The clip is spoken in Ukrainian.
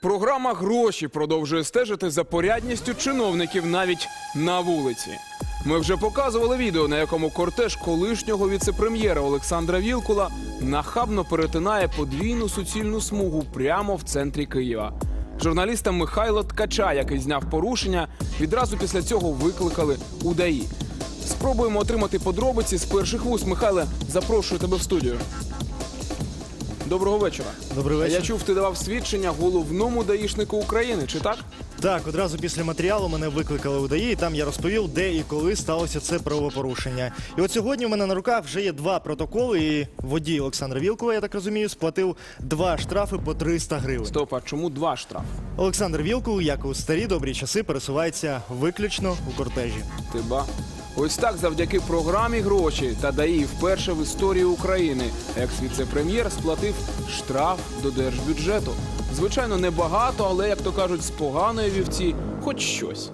Програма гроші продовжує стежити за порядністю чиновників навіть на вулиці. Ми вже показували відео, на якому кортеж колишнього віцепрем'єра Олександра Вілкула нахабно перетинає подвійну суцільну смугу прямо в центрі Києва. Журналіста Михайло Ткача, який зняв порушення, відразу після цього викликали у ДАІ. Спробуємо отримати подробиці з перших вуст. Михайле, запрошую тебе в студію. Доброго вечора. Добрий вечір. Я чув, ти давав свідчення головному даїшнику України, чи так? Так, одразу після матеріалу мене викликали у ДАІ, і там я розповів, де і коли сталося це правопорушення. І от сьогодні в мене на руках вже є два протоколи, і водій Олександр Вілкова, я так розумію, сплатив два штрафи по 300 гривень. Стоп, а чому два штрафи? Олександр Вілкул, як у старі добрі часи, пересувається виключно у кортежі. Ти ба. Ось так завдяки програмі гроші та ДАІ вперше в історії України екс-віцепрем'єр сплатив штраф до держбюджету. Звичайно, небагато, але як то кажуть, з поганої вівці, хоч щось.